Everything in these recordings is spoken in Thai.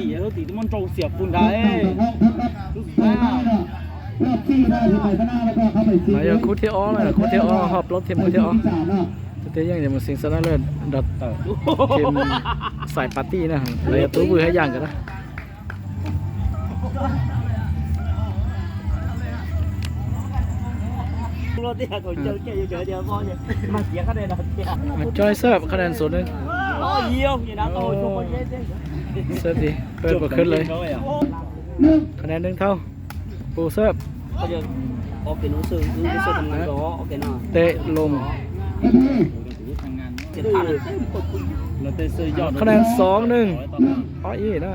ตีเขาตีมันโจเสียบฝุ่นได้รู้สึกว่ารอบที่ได้ที่ไปข้างหน้าแล้วก็เข้าไปซีมาอย่าคูเทออเลยคูเทออหอบรถทีมคูเทออเตยังเดี๋ยวมาสิงสนะเลิศดัดทีมสายปาร์ตี้นะเลยตู้มือให้ย่างกันนะรถเตี้ยเขาเจจอเจอเจอพ่อเนี่ยมาเสียคะแนนเราเดียมาจอยเสิร์ฟคะแนนศูนย์หนึ่งโอ้ยเยี่ยมอย่างนั้นโอ้ยทุกคนเย้เย้ เสิร์ฟดีเปิดบทขึ้นเลยหนึ่งคะแนนหนึ่งเท่าปูเสิร์ฟเขาจะโอเคนู้สื่อนู้สื่อทำงานก็โอเคเนาะเตะลมนาทีเจ็ดพันเราได้ซื้อยอดคะแนนสองหนึ่งอ๋ออีนะ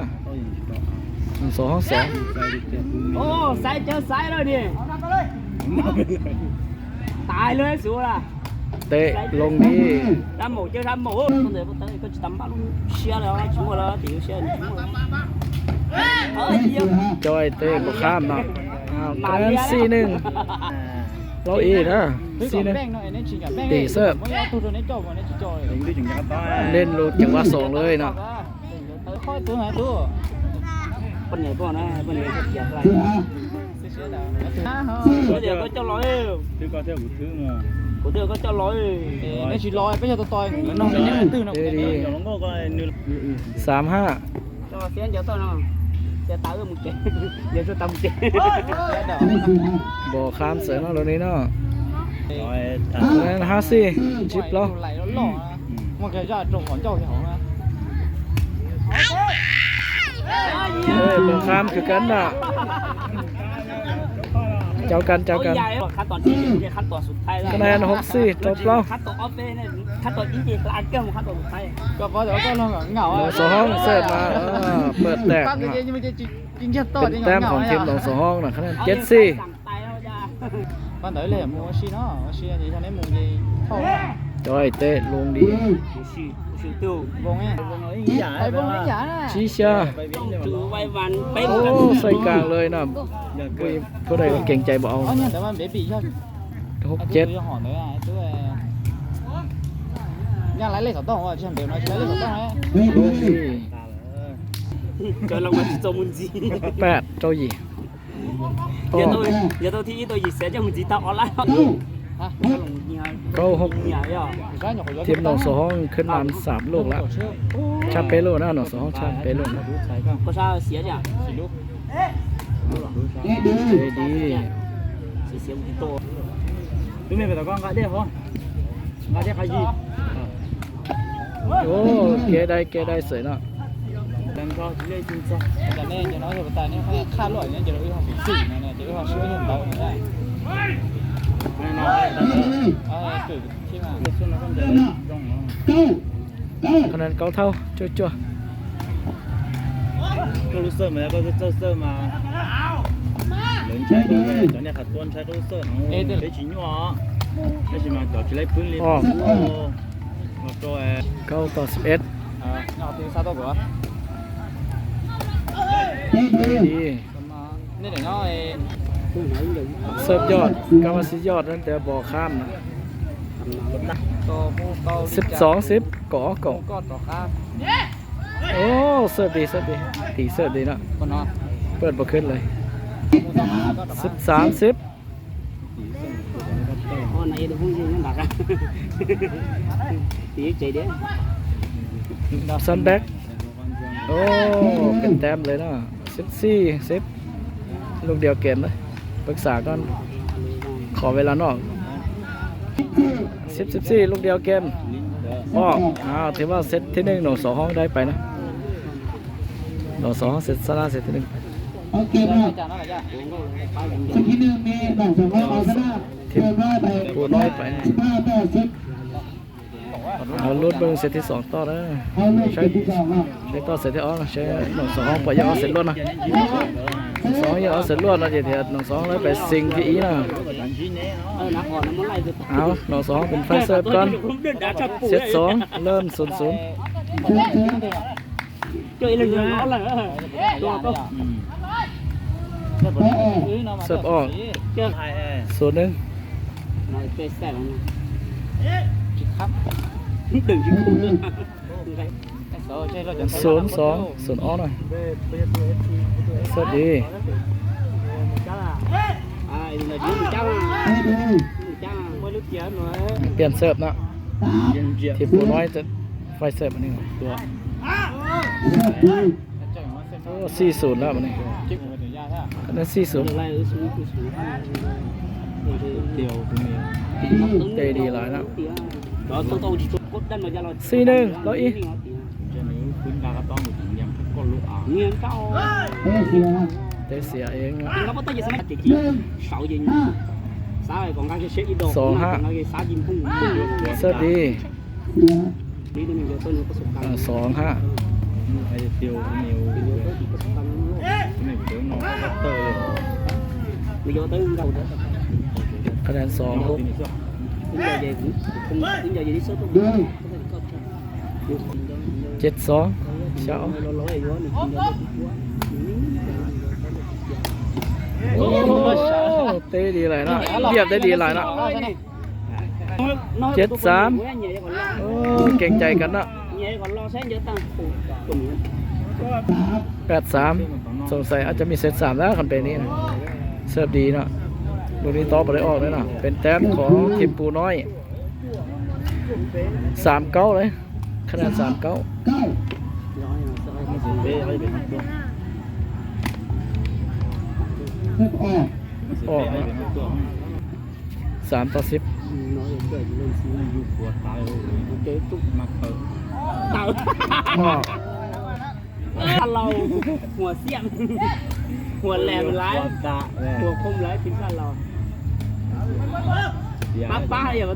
หนึ่งสองห้องสองโอ้ใส่เจอใส่เลยดิตายเลยสูล่ะ เตะลงดีทำหมูเจอทำหมูคนเดียวคนเดียวก็จะทำบ้านเชียร์แล้วชั่วโมงแล้วติ๋วเชียร์ชั่วโมงเฮ้ยเยี่ยมจอยเตะบกข้ามเนาะอ้าวคะแนนสี่หนึ่งเราอีนะสี่หนึ่งตีเสิร์ฟถึงได้ถึงจะได้เล่นลูกจังหวะสองเลยเนาะคนใหญ่ก่อนนะคนใหญ่เกียร์อะไรสี่ห้าคนเดียวก็เจ้าร้อยซื้อก็เท่ากูซื้อมา คนเดียวก็เจ้าร้อยเอ้ยดีเดี๋ยวลองก็ก็นึกสามห้าเจ้าเสียเจ้าต้นเนาะเสียตาเออมึงเจ๊เดี๋ยวจะตำเจ๊จะได้สี่ห้าบ่อข้ามเสือเนาะเรานี้เนาะร้อยคะแนนห้าสี่ชิปเราเอ้ยบ่อข้ามคือกันน่ะ เจ้ากันเจ้ากันใหญ่ขั้นตอนที่ขั้นตอนสุดท้ายคะแนนหกสี่จบแล้ว ขั้นตอนออฟเฟ่เนี่ยขั้นตอนจริงๆอันเกิมขั้นตอนสุดท้ายหนึ่งสองห้องเสิร์ฟมาเออเปิดแตกนะเป็นแต้มของทีมหนองสองห้องนะคะแนนเจ็ดสี่สั่งตายแล้วจ้าจอยเตะลงดีชูชูชูตู้อย่าไปว่าชิชา ไปวิ่งเดี๋ยวชูไว้วันเป๊ะโอ้ใส่กลางเลยนะอย่าผู้เกิดผู้ใดก็เก่งใจบ่เอาหกเจ็ดเฮ้ยลงเฮ้ดียเกิดลงมาที่โจมุนจีแปดเจ้าหญิงโอ้เดี๋ยวตัวเดี๋ยวตัวที่ตัวหยิบเสียจะมุนจีตาออนไลน์ เก้าก็หกทีมหนองสองห้องขึ้นมาสามลูกแล้วชาเปโลนะหนองสองห้องชาเปโลนะก็ชาเสียจ้ะเอ๊ะดีเอ้ยดีเสีเสียมุนโตดูไม่เป็นตะก้อนก็ได้พอมาได้ใครยีโอ้เกได้เกได้สวยเนาะดันก็เล่นจริงจังไม่น้อยเฮ้ยเฮ้ยส่วนเราก็เดินย่องเนาะเก้าเก้าคะแนนเก้าเท่าจั่วจั่วก็รู้สึกเหมือนก็จะเจอเสื้อมาเหลืองใช้ดีตอนนี้ ขัดต้นใช้ก็รู้สึกของได้ชิ้นยัวได้ชิ้นมาต่อชิ้นไรพื้นเลยโอ้มาตัวเอเก้าต่อสิบ เสิร์ฟยอดกามาสิยอดนั่นแต่บ่อข้ามนะสิบสองสิบก่อก่อโอ้เสิร์ฟดีเสิร์ฟดีตีเสิร์ฟดีนะเปิดบ่ขึ้นเลยสิบสามสิบซันแบ็กโอ้เป็นแต้มเลยนะสิบสี่สิบลูกเดียวเกมเลย ปรึกษาก่อน ขอเวลานอกสิบสิบสี่ลูกเดียวเกมออกอ้าวถือว่าเซตที่หนึ่งหนองสองห้องได้ไปนะหนองสองห้องเซตซาร่าเซตที่หนึ่งโอเคนะสักทีหนึ่งมีดอกสองร้อยเอาชนะเกินร้อยไปพูดน้อยไปสิบห้าต่อสิบ เอาลุ้นเบิ้งเซตที่สองต่อนะเอาเลยใช้เซตที่สองอะใช้ต่อเซตที่ออกนะใช้หนองสองห้องปล่อยอยาเอาเสร็จล้วนนะสองอยาเอาเสร็จล้วนนะเดี๋ยวเดี๋ยวหนองสองแล้วไปซิงที่อีนะดันชิ้นนี้เออนักอ่อนน้ำมันไหลคือเอาหนองสองเป็นไฟเซิร์ฟก่อนเซตสองเริ่มศูนย์ศูนย์เชิญเชิญเจอเรื่องร้อนเลยตัวก็อืมโอ้โหเสิร์ฟออกเจอไทยแอร์ศูนย์หนึ่งน้อยเป๊ะแซ่บ นะดึงชิ้นคุ้มสองศูนย์อ้อหน่อยสวัสดี à là dính một trăm เฮ้ยดู một trăm mới lúc kia nữa เปลี่ยนเสิร์ฟนะสาม Dân dẹp ทีมปูน้อยจะไฟเสิร์ฟอันนี้ตัวเสิร์ฟดีโอ้สี่ศูนย์แล้วมันนี่คะแนนสี่ศูนย์เดียวตรงนี้เตะดีหลายแล้ว đó tôi tôi chỉ cốt đâm vào ra là สี่หนึ่งร้อยอีจะนิ้วพื้นกาครับต้องหมดยังก็ลุกอะ nghiêng cao เฮ้ยเสียเตะเสียเองนะ nó có tới giờ sáng chỉ หนึ่ง sáu giờ ห้า sáng rồi còn cái cái shit đồ Số ha. còn cái sáng gì không สวัสดีเสีย đi đến mình giờ tôi nó có số อ่า tăng สองห้าไอ้เดียวนิ้ว bây giờ tôi chỉ có số tăng ไม่เดี๋ยวน้องก็เตอร์เลย bây giờ tới đầu đó คะแนนสองหก tính giờ về cũng không tính giờ về đi số tôi เดินเจ็ดสองเช้า lo lo này đó mình tính giờ đi โอ้เตะดีหลายเนาะเรียบได้ดีหลายเนาะ Chết xám. โอ้เก่งใจกันเนาะ nhẹ còn lo sáng giờ tăng cùng สามแปดสามสงสัยอาจจะมีเซตสามแล้วคันเป็นนี้นะเสิร์ฟดีเนาะลูกนี้ต่อไปได้ออกเลยเนาะเป็นแต้มของทีมปูน้อย สามเก้าเลยขนาดสามเก้าสามต่อสิบออกเราหัวเสียงหัวแหลมร้ายหัวคมร้ายทิ้งาติเราป้าป้าอย่ามา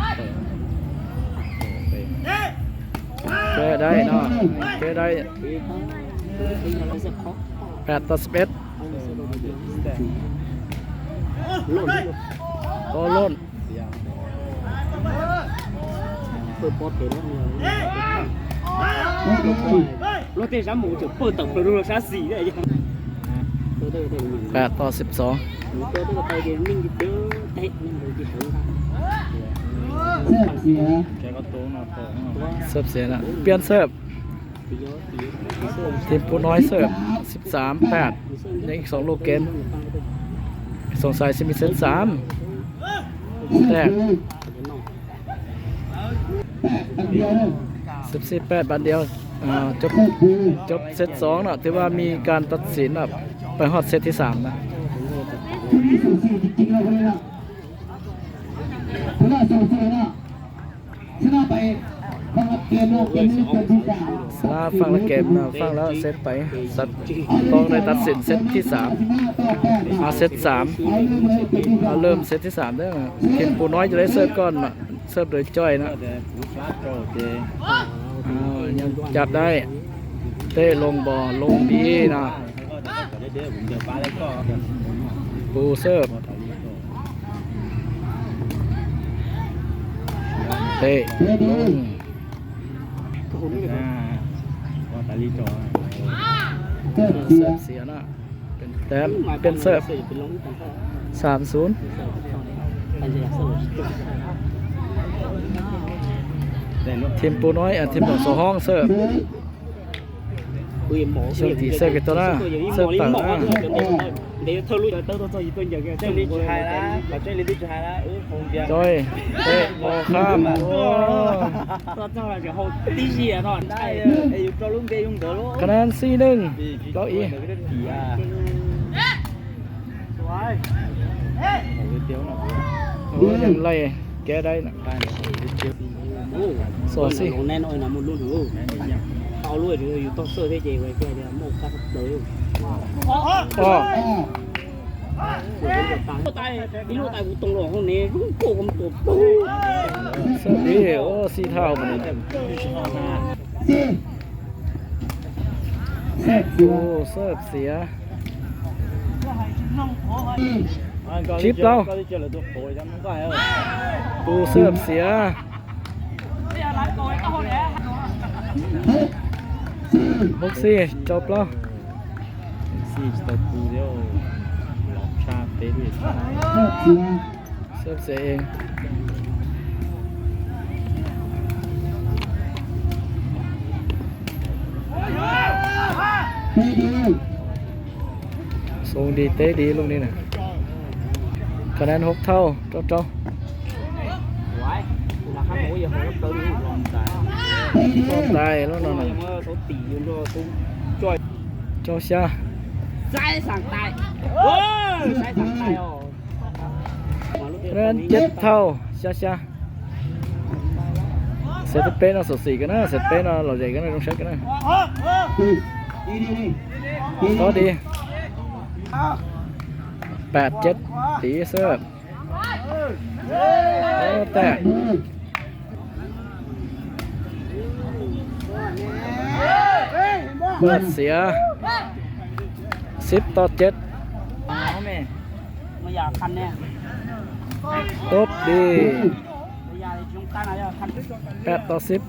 อได้เนาะเจอได้แปดต่อสิบเอ็ดโตล่นเปิดปอดเปิดรถเนี่ยรถเตะซ้หมูจะเปิดตับเปิดรูซาสี่ได้ยังแปดต่อสิบสอง เสียแกก็โตมาเปิดเสิร์ฟเสียนะเปลี่ยนเสิร์ฟทีมปูน้อยเสิร์ฟสิบสามแปดยังอีกสองลูกเกมสงสัยจะมีเซตสามเสิร์ฟดีแปดอันเดียวเสิบสี่แปดบันเดียวจบจบเซตสองเนาะถือว่ามีการตัดสินแบบไปฮอดเซตที่สามนะ ทีนี้สูสีจริงๆเลยคนนี้นะสูสีนะชนะไปฟังเกมโลกเกมนี้เป็นที่สามสาฟังแล้วเกมนะฟังแล้วเซตไปสัตต้องได้ตัดสินเซตที่สามอแปดเอาเซตสามเอาเริ่มเลยเป็นที่สาเริ่มเซตที่สามได้อทีมปูน้อยจะได้เสิร์ฟก่อนนะเสิร์ฟโดยจ้อยนะจับได้ เต้ลงบอลลงดีนะปูเสิร์ฟ เต้เฮ้ยดีลงอ่าก็ตาลีจอเสิร์ฟเสียเสิร์ฟเสียนะเป็นแต้มเป็นเสิร์ฟเป็นลงตั้งแต่สามศูนย์อันนี้เสิร์ฟจุดแต่ลูกทีมปูน้อยอะทีมของโซห้องเสิร์ฟเฮ้ย Ui, mổ Sơn thì sơn cái to ra, sơn tặng ra. để thôi lui tao tao tao tôi giờ cái เจ้าลิชายละเราเจ้าลิชายละเออคงจะจอยเตะบอลข้ามโอ้ tao tao là cái hậu tí gì à thôi ได้ไอ้ยุตัวลุงเกยุงเดอลุคะแนนสี่หนึ่งเร 어 루에를 이거 또 써야 되지 왜 그래 내가 못 가서 넣어요 어 일로 tại vụ tông lộ hôm nay đúng cổ cầm tổ bố sao thế hiểu si thao mà này ô sớp xía có. đâu ô sớp xía 嗯。 บ็อกซี่จบแล้วซี่สตูดิโอหลอกชาเต้ด้วยเซิร์ฟเสียเองส่งดีเต้ดีลูกนี้นะคะแนนหกเท่าเจ้าเจ้าไว้คุณราคาหมูอย่าหงกับตัวนี้ายแล้วนอน Rồi mà số tỷ vô cho tôi chơi เจ้าชา sai sẵn tay Ôi, sai sẵn tay rồi Mà lúc คะแนนเจ็ดเท่าชาชาเซตเป้น่าสดสีกันนะเซตเป้น่าเราใหญ่กันนะต้องเช็คกันนะดีดีดีดีก็ดีแปดเจ็ดตีเสิร์ฟโอ้แต กดีเปิดเสียสิบต่อเจ็ด Nó mẹ Bây giờ khăn nè ตบดี Bây giờ thì chúng ta là giờ khăn แปดต่อสิบ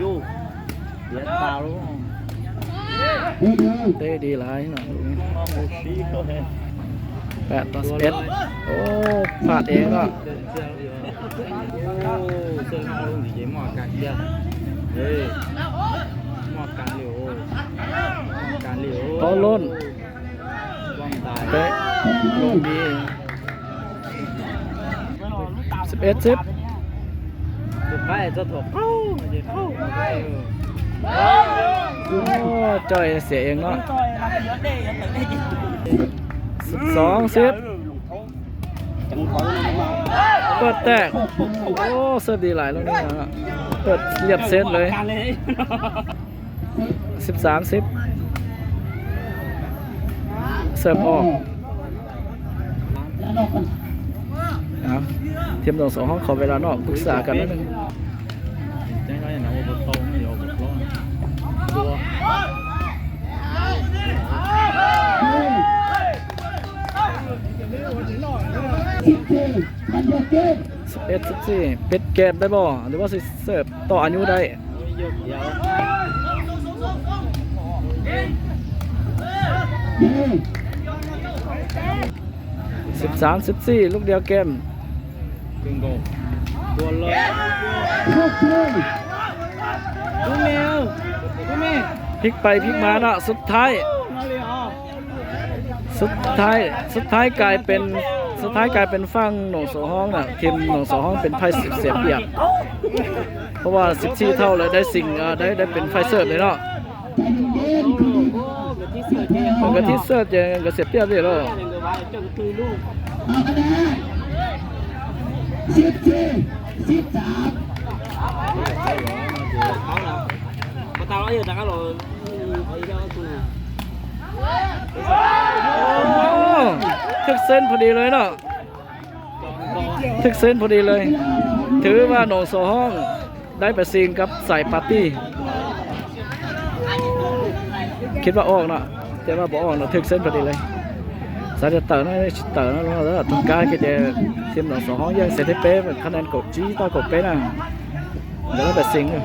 vô Dễ tao đúng không ดีดีเตะดีหลายหน่อย Nó một xí có thể แปดต่อสิบเอ็ดโอ้พลาดเองก็ Ô, sơn nó luôn thì dễ mò cạn kia Ê Mò cạn liều Cạn liều โตล้น Quang tài เตะลงดี11 10 Được cái cho thuộc khâu Mà dễ khâu mà cái โอ้จ่อยเสียเองเนาะ Rồi làm gì ở đây, ở đây đi สิบสองสิบ Chẳng khỏi nó mà เปิดแตก โอ้เสิร์ฟดีหลายแล้วนี่นะเปิดเรียบเซตเลย สิบสามสิบเสิร์ฟออกนอกกันนะทีมหนึ่งสองห้องขอเวลานอกปรึกษากันนิดนึง Chẳng có nhà nào một tông thì một lon Đua สิบสี่มันยกเกมสิบเอ็ดสิบสี่ปิดเกมได้บ่หรือว่าสิเสิร์ฟต่ออายุได้ Nó vô dạo ดีสิบสามสิบสี่ลูกเดียวเกม Cưng gồ Đua lên หกสี่ Đua mèo Đua mèo พลิกไปพลิกมาเนาะสุดท้าย Nó đi hả สุดท้าย สุดท้ายกลายเป็น สุดท้ายกลายเป็นฝั่งหนองโสห้องน่ะทีมหนองโสห้องเป็นไพ่เสียเปรียบเพราะว่าสิบสี่เท่าเลยได้สิ่งเอ่อได้ได้เป็นไฟเสิร์เลยเนาะมันก็ที่เสิร์ฟจะก็เสียเปรียบเลยเนาะ Người bà chân tươi luôn ๆเอาคะแนนสิบสี่สิบสาม Mà tao nói giờ tao rồi Ở đâu tôi nè โอ้ถึก เส้นพอดีเลยเนาะถึกเส้นพอดีเลย ถือว่าหนองโสห้องได้ประสิงกับสายปาร์ตี้ คิดว่าออกเนาะแต่ว่าบ่ออกเนาะถึกเส้นพอดีเลยสายจะเต๋อนะเต๋อนะแล้วทุกการก็จะทีมหนองโสห้องยังเซตเป๊ะคะแนนกดจี้ต่อกดเป๊ะนะเดี๋ยวเราแต่สิงอยู่